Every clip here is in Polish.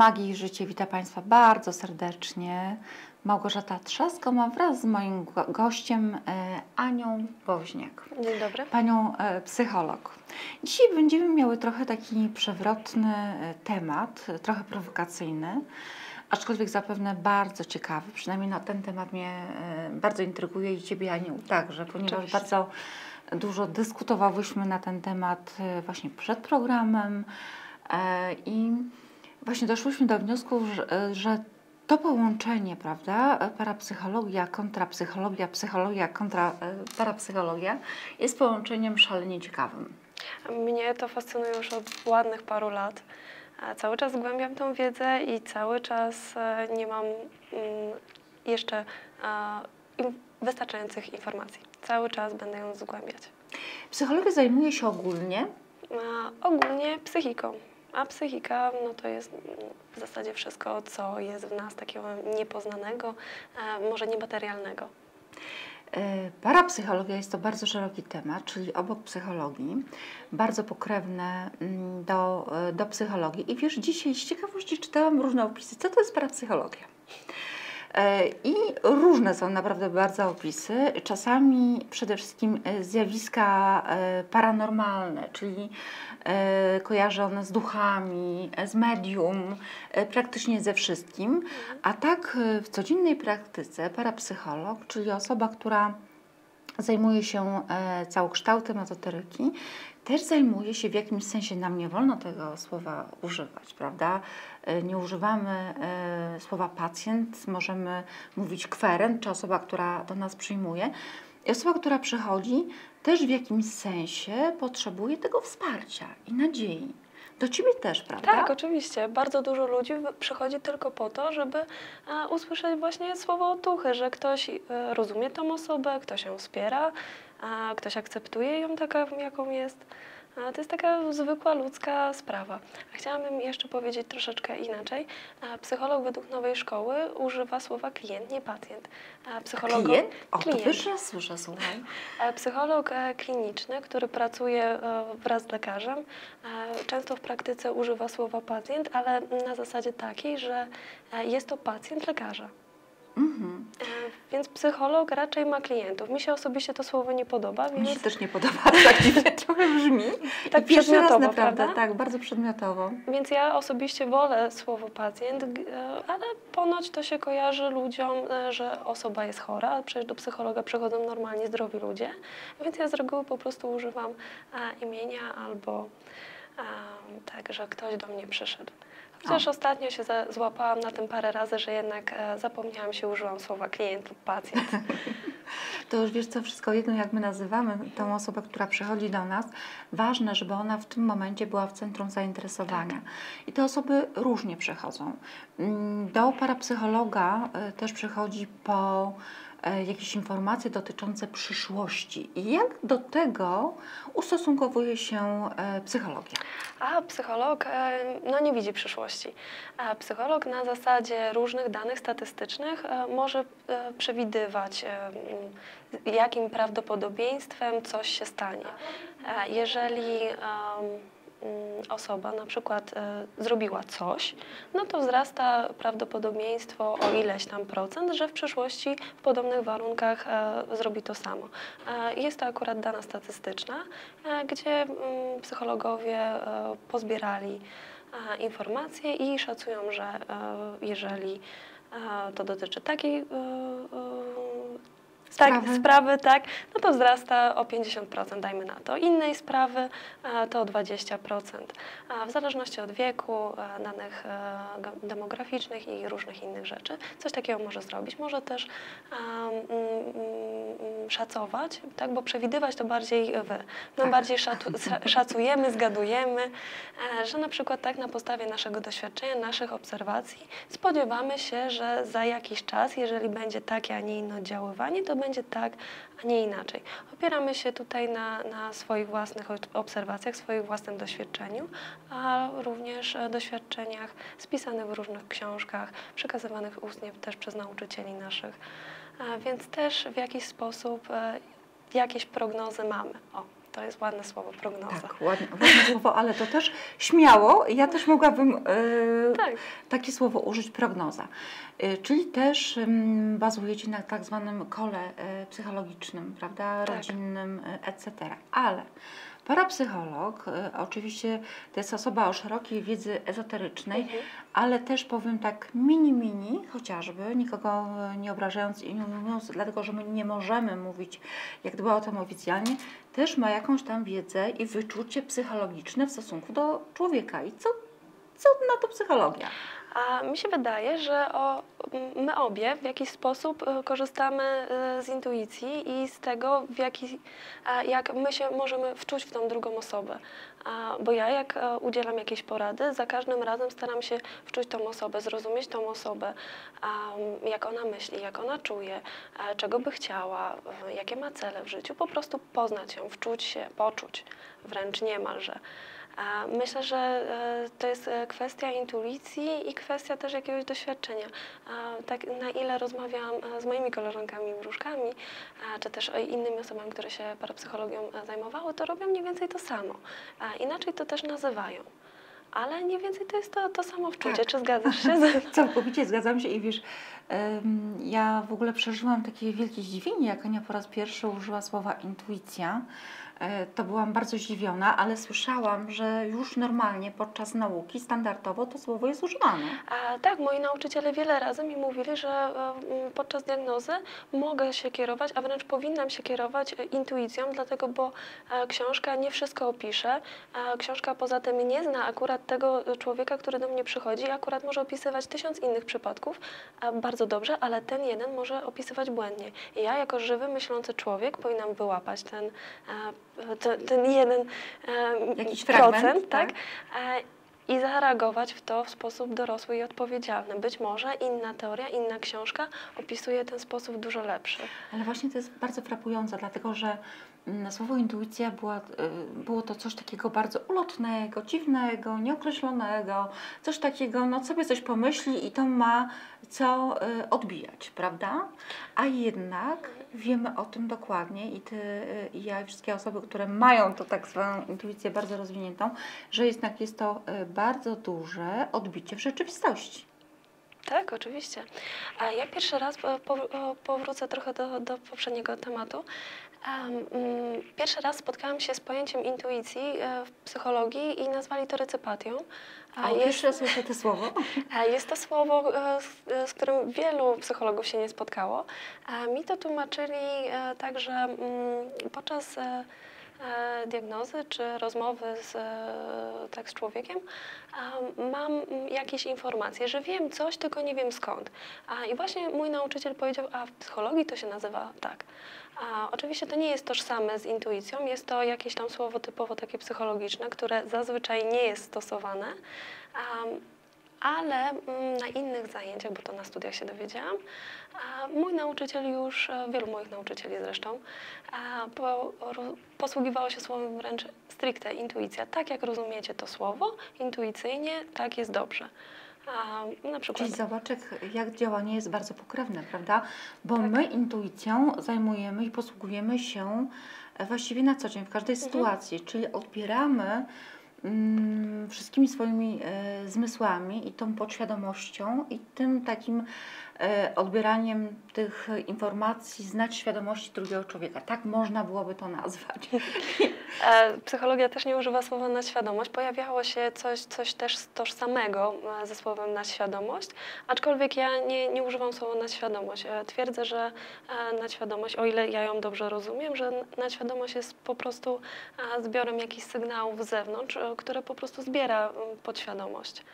Magii Życie wita Państwa bardzo serdecznie. Małgorzata Trzaskoma wraz z moim go- gościem e, Anią Woźniak, Dzień dobry. panią e, psycholog. Dzisiaj będziemy miały trochę taki przewrotny e, temat, trochę prowokacyjny, aczkolwiek zapewne bardzo ciekawy. Przynajmniej na ten temat mnie bardzo intryguje i Ciebie Aniu także, ponieważ Oczywiście. bardzo dużo dyskutowałyśmy na ten temat właśnie przed programem i właśnie doszłyśmy do wniosku, że, że to połączenie, prawda, parapsychologia kontra psychologia, psychologia kontra e, parapsychologia jest połączeniem szalenie ciekawym. Mnie to fascynuje już od ładnych paru lat. Cały czas zgłębiam tą wiedzę i cały czas e, nie mam mm, jeszcze wystarczających informacji. Cały czas będę ją zgłębiać. Psychologia zajmuje się ogólnie Ogólnie psychiką. A psychika no to jest w zasadzie wszystko, co jest w nas takiego niepoznanego, e, może niematerialnego. E, Parapsychologia jest to bardzo szeroki temat, czyli obok psychologii, bardzo pokrewne mm, do, e, do psychologii. I wiesz, dzisiaj z ciekawości czytałam różne opisy, co to jest parapsychologia. E, I różne są naprawdę bardzo opisy. Czasami przede wszystkim e, zjawiska e, paranormalne, czyli kojarzone z duchami, z medium, praktycznie ze wszystkim. A tak w codziennej praktyce parapsycholog, czyli osoba, która zajmuje się całokształtem ezoteryki, też zajmuje się w jakimś sensie, nam nie wolno tego słowa używać, prawda? E, Nie używamy e, słowa pacjent, możemy mówić kwerent, czy osoba, która do nas przyjmuje. I osoba, która przychodzi, też w jakimś sensie potrzebuje tego wsparcia i nadziei. Do ciebie też, prawda? Tak, oczywiście. Bardzo dużo ludzi przychodzi tylko po to, żeby e, usłyszeć właśnie słowo otuchy, że ktoś rozumie tą osobę, ktoś ją wspiera, a ktoś akceptuje ją taką, jaką jest. A to jest taka zwykła ludzka sprawa. A chciałabym jeszcze powiedzieć troszeczkę inaczej. A Psycholog według nowej szkoły używa słowa klient, nie pacjent. A psychologo- Klient? O, to klient. pierwszy raz słyszę, słuchaj. Psycholog e, kliniczny, który pracuje e, wraz z lekarzem, e, często w praktyce używa słowa pacjent, ale na zasadzie takiej, że jest to pacjent lekarza. Mhm. E, Więc psycholog raczej ma klientów. Mi się osobiście to słowo nie podoba, Mi się więc, też nie podoba, tak trochę brzmi. Tak I pierwszy raz przedmiotowo, naprawdę, prawda? tak, bardzo przedmiotowo. więc ja osobiście wolę słowo pacjent, e, ale ponoć to się kojarzy ludziom, e, że osoba jest chora, a przecież do psychologa przychodzą normalnie zdrowi ludzie, więc ja z reguły po prostu używam imienia albo tak, że ktoś do mnie przyszedł. Chociaż ostatnio się za, złapałam na tym parę razy, że jednak e, zapomniałam się, użyłam słowa klient lub pacjent. To już wiesz co, wszystko jedno jak my nazywamy tą osobę, która przychodzi do nas, ważne, żeby ona w tym momencie była w centrum zainteresowania. I te osoby różnie przychodzą. Mm, Do parapsychologa y, też przychodzi po e, jakieś informacje dotyczące przyszłości. Jak do tego ustosunkowuje się e, psychologia? A psycholog e, no, nie widzi przyszłości. A psycholog na zasadzie różnych danych statystycznych e, może e, przewidywać, e, jakim prawdopodobieństwem coś się stanie. E, Jeżeli osoba na przykład e, zrobiła coś, no to wzrasta prawdopodobieństwo o ileś tam procent, że w przyszłości w podobnych warunkach e, zrobi to samo. E, Jest to akurat dana statystyczna, gdzie mm, psychologowie pozbierali informacje i szacują, że jeżeli to dotyczy takiej e, e, tak, Sprawy. sprawy, tak, no to wzrasta o 50%, dajmy na to. Innej sprawy to o 20%. A w zależności od wieku, danych e, demograficznych i różnych innych rzeczy, coś takiego może zrobić. Może też mm, mm, szacować, tak, bo przewidywać to bardziej wy. No Tak. bardziej szacujemy, zgadujemy, że na przykład tak na podstawie naszego doświadczenia, naszych obserwacji spodziewamy się, że za jakiś czas, jeżeli będzie takie, a nie inne oddziaływanie, to będzie tak, a nie inaczej. Opieramy się tutaj na, na swoich własnych ob- obserwacjach, swoim własnym doświadczeniu, a również e, doświadczeniach spisanych w różnych książkach, przekazywanych ustnie też przez nauczycieli naszych. A więc też w jakiś sposób e, jakieś prognozy mamy. O, To jest ładne słowo, prognoza. Tak, ładne, ładne słowo, ale to też śmiało. Ja też mogłabym e, Tak. takie słowo użyć, prognoza. E, czyli też bazujecie na tak zwanym kole e, psychologicznym, prawda, Tak. rodzinnym, e, etc. Ale parapsycholog, oczywiście to jest osoba o szerokiej wiedzy ezoterycznej, Mhm. ale też powiem tak mini, mini, chociażby, nikogo nie obrażając i nie mówiąc, dlatego że my nie możemy mówić, jak dba o tym oficjalnie, też ma jakąś tam wiedzę i wyczucie psychologiczne w stosunku do człowieka. I co, co na to psychologia? A mi się wydaje, że o, my obie w jakiś sposób e, korzystamy e, z intuicji i z tego, w jaki, jak my się możemy wczuć w tą drugą osobę. Bo ja jak e, udzielam jakiejś porady, za każdym razem staram się wczuć tą osobę, zrozumieć tą osobę, jak ona myśli, jak ona czuje, czego by chciała, jakie ma cele w życiu. Po prostu poznać ją, wczuć się, poczuć, wręcz niemalże. Myślę, że e, to jest e, kwestia intuicji i kwestia też jakiegoś doświadczenia. Tak na ile rozmawiałam e, z moimi koleżankami wróżkami, czy też innymi osobami, które się parapsychologią zajmowały, to robią mniej więcej to samo. Inaczej to też nazywają. Ale mniej więcej to jest to, to samo wczucie. Tak. Czy zgadzasz się? Całkowicie zgadzam się i wiesz, ja w ogóle przeżyłam takie wielkie zdziwienie, jak Ania po raz pierwszy użyła słowa intuicja. E, To byłam bardzo zdziwiona, ale słyszałam, że już normalnie podczas nauki standardowo to słowo jest używane. A, tak, moi nauczyciele wiele razy mi mówili, że e, podczas diagnozy mogę się kierować, a wręcz powinnam się kierować e, intuicją, dlatego bo książka nie wszystko opisze. Książka poza tym nie zna akurat tego człowieka, który do mnie przychodzi, akurat może opisywać tysiąc innych przypadków bardzo dobrze, ale ten jeden może opisywać błędnie. I ja jako żywy, myślący człowiek powinnam wyłapać ten, e, te- ten jeden Jakiś procent, fragment, tak? tak? E, i zareagować w to w sposób dorosły i odpowiedzialny. Być może inna teoria, inna książka opisuje ten sposób dużo lepszy. Ale właśnie to jest bardzo frapujące, dlatego że słowo intuicja była, y, było to coś takiego bardzo ulotnego, dziwnego, nieokreślonego, coś takiego, no sobie coś pomyśli i to ma co y, odbijać, prawda? A jednak wiemy o tym dokładnie i ty, y, i ja, i wszystkie osoby, które mają to tak zwaną intuicję bardzo rozwiniętą, że jednak jest to bardzo duże odbicie w rzeczywistości. Tak, oczywiście. A ja pierwszy raz po, po, powrócę trochę do, do poprzedniego tematu. Mm, pierwszy raz spotkałam się z pojęciem intuicji e, w psychologii i nazwali to recypatią. A pierwszy raz słyszę to słowo. Jest to słowo, e, z, e, z którym wielu psychologów się nie spotkało. Mi to tłumaczyli e, tak, że mm, podczas diagnozy czy rozmowy z, e, tak, z człowiekiem mam jakieś informacje, że wiem coś, tylko nie wiem skąd. A, I właśnie mój nauczyciel powiedział, a w psychologii to się nazywa tak. A, oczywiście to nie jest tożsame z intuicją, jest to jakieś tam słowo typowo takie psychologiczne, które zazwyczaj nie jest stosowane. Ale mm, na innych zajęciach, bo to na studiach się dowiedziałam, mój nauczyciel już, e, wielu moich nauczycieli zresztą, posługiwało się słowem wręcz stricte intuicja. Tak jak rozumiecie to słowo, intuicyjnie, tak jest dobrze. Na przykład, Czyli zobacz, jak, działanie jest bardzo pokrewne, prawda? Bo Tak. my intuicją zajmujemy i posługujemy się e, właściwie na co dzień, w każdej Mhm. sytuacji, czyli odbieramy wszystkimi swoimi e, zmysłami i tą podświadomością i tym takim e, odbieraniem tych informacji z nadświadomości drugiego człowieka. Tak można byłoby to nazwać. E, Psychologia też nie używa słowa naświadomość. Pojawiało się coś, coś też tożsamego ze słowem naświadomość, aczkolwiek ja nie, nie używam słowa naświadomość. E, Twierdzę, że naświadomość, o ile ja ją dobrze rozumiem, że n- naświadomość jest po prostu zbiorem jakichś sygnałów z zewnątrz, które po prostu zbiera m, podświadomość.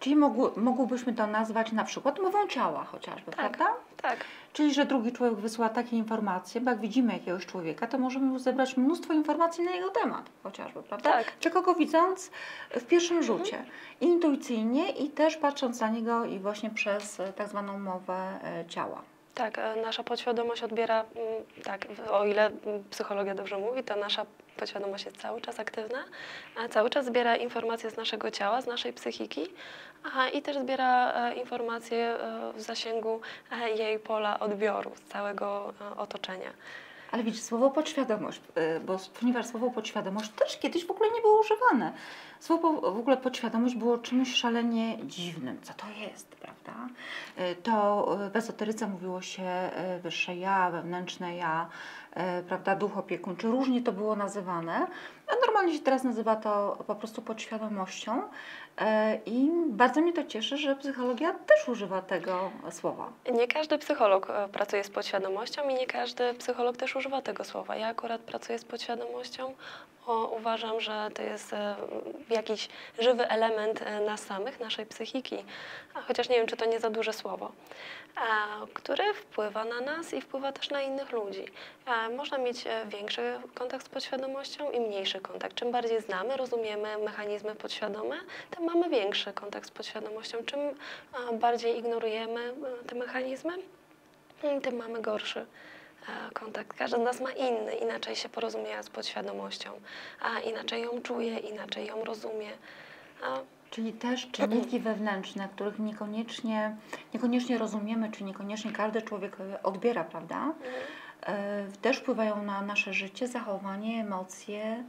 Czyli mogłybyśmy to nazwać na przykład mową ciała chociażby, Tak. prawda? Tak, Czyli, że drugi człowiek wysyła takie informacje, bo jak widzimy jakiegoś człowieka, to możemy już zebrać mnóstwo informacji na jego temat, chociażby, prawda? Tak. Tylko go widząc w pierwszym rzucie. I intuicyjnie i też patrząc na niego i właśnie przez e, tak zwaną mowę e, ciała. Tak. e, Nasza podświadomość odbiera, mm, tak, o ile mm, psychologia dobrze mówi, to nasza podświadomość jest cały czas aktywna, a cały czas zbiera informacje z naszego ciała, z naszej psychiki a, i też zbiera e, informacje e, w zasięgu jej pola odbioru, z całego otoczenia. Ale widzisz, słowo podświadomość, y, bo ponieważ słowo podświadomość też kiedyś w ogóle nie było używane. Słowo w ogóle podświadomość było czymś szalenie dziwnym. Co to jest, prawda? Y, To w ezoteryce mówiło się y, wyższe ja, wewnętrzne ja, prawda, duch opiekuńczy. Różnie to było nazywane. A normalnie się teraz nazywa to po prostu podświadomością. Y, I bardzo mnie to cieszy, że psychologia też używa tego słowa. Nie każdy psycholog e, pracuje z podświadomością i nie każdy psycholog też używa tego słowa. Ja akurat pracuję z podświadomością. Uważam, że to jest e, jakiś żywy element e, nas samych, naszej psychiki, chociaż nie wiem, czy to nie za duże słowo, który wpływa na nas i wpływa też na innych ludzi. Można mieć e, większy kontakt z podświadomością i mniejszy kontakt. Czym bardziej znamy, rozumiemy mechanizmy podświadome, tym mamy większy kontakt z podświadomością. Czym bardziej ignorujemy te mechanizmy, tym mamy gorszy kontakt. Każdy z nas ma inny, inaczej się porozumiewa z podświadomością, a inaczej ją czuje, inaczej ją rozumie. A, Czyli też czynniki wewnętrzne, których niekoniecznie, niekoniecznie rozumiemy, czy niekoniecznie każdy człowiek e, odbiera, prawda? E, Też wpływają na nasze życie, zachowanie, emocje, e,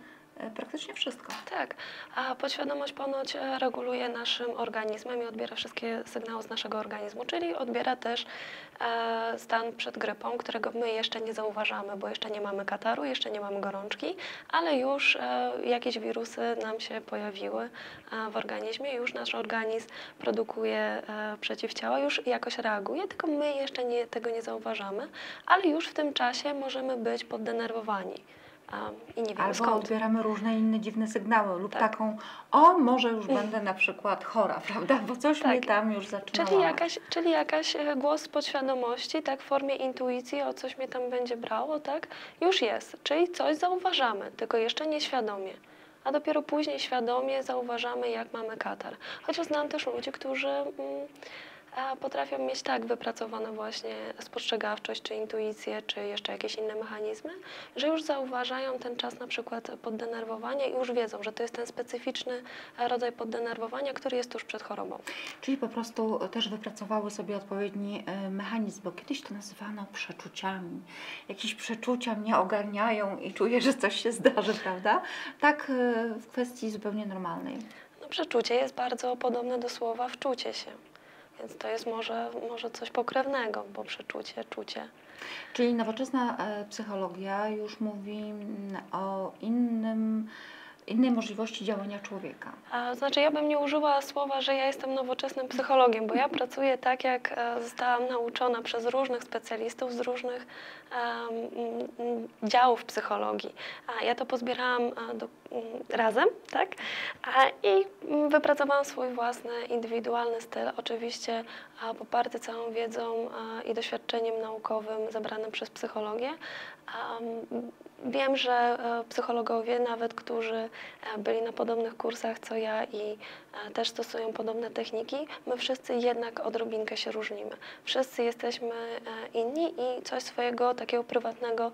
praktycznie wszystko. Tak, a podświadomość ponoć e, reguluje naszym organizmem i odbiera wszystkie sygnały z naszego organizmu, czyli odbiera też e, stan przed grypą, którego my jeszcze nie zauważamy, bo jeszcze nie mamy kataru, jeszcze nie mamy gorączki, ale już e, jakieś wirusy nam się pojawiły e, w organizmie, już nasz organizm produkuje e, przeciwciała, już jakoś reaguje, tylko my jeszcze nie, tego nie zauważamy, ale już w tym czasie możemy być poddenerwowani. A, I nie wiemy Albo skąd. odbieramy różne inne dziwne sygnały lub Tak. taką, o może już będę na przykład chora, prawda? Bo coś Tak. mnie tam już zaczyna Czyli jakaś, czyli jakaś e, głos podświadomości, tak, w formie intuicji, o coś mnie tam będzie brało, tak, już jest. Czyli coś zauważamy, tylko jeszcze nieświadomie. A dopiero później świadomie zauważamy, jak mamy katar. Chociaż znam też ludzi, którzy mm, potrafią mieć tak wypracowane właśnie spostrzegawczość, czy intuicję, czy jeszcze jakieś inne mechanizmy, że już zauważają ten czas na przykład poddenerwowania i już wiedzą, że to jest ten specyficzny rodzaj poddenerwowania, który jest tuż przed chorobą. Czyli po prostu też wypracowały sobie odpowiedni e, mechanizm, bo kiedyś to nazywano przeczuciami. Jakieś przeczucia mnie ogarniają i czuję, że coś się zdarzy, prawda? Tak e, w kwestii zupełnie normalnej. No, przeczucie jest bardzo podobne do słowa wczucie się. Więc to jest może, może coś pokrewnego, bo przeczucie, czucie. Czyli nowoczesna e, psychologia już mówi o innym, innej możliwości działania człowieka. A, znaczy, ja bym nie użyła słowa, że ja jestem nowoczesnym psychologiem, bo ja pracuję tak, jak e, zostałam nauczona przez różnych specjalistów z różnych mm, działów psychologii. A ja to pozbierałam e, do, razem, tak? A, I wypracowałam swój własny, indywidualny styl, oczywiście a, poparty całą wiedzą i doświadczeniem naukowym zebranym przez psychologię. Wiem, że e, psychologowie, nawet którzy e, byli na podobnych kursach co ja i e, też stosują podobne techniki, my wszyscy jednak odrobinkę się różnimy. Wszyscy jesteśmy inni i coś swojego takiego prywatnego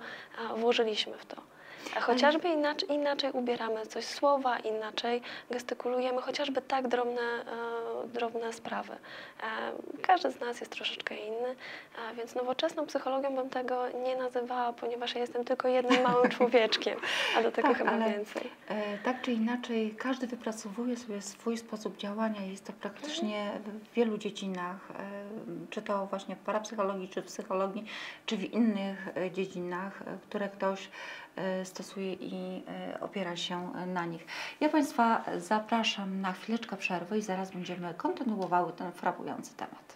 włożyliśmy w to. A Chociażby inaczej, inaczej ubieramy coś słowa, inaczej gestykulujemy, chociażby tak drobne, e, drobne sprawy. E, każdy z nas jest troszeczkę inny, e, więc nowoczesną psychologią bym tego nie nazywała, ponieważ ja jestem tylko jednym małym człowieczkiem, a do tego Tak, chyba ale- więcej. E, Tak czy inaczej, każdy wypracowuje sobie swój sposób działania. Jest to praktycznie w wielu dziedzinach, e, czy to właśnie w parapsychologii, czy w psychologii, czy w innych e, dziedzinach, e, które ktoś e, stosuje i opiera się na nich. Ja Państwa zapraszam na chwileczkę przerwy i zaraz będziemy kontynuowały ten frapujący temat.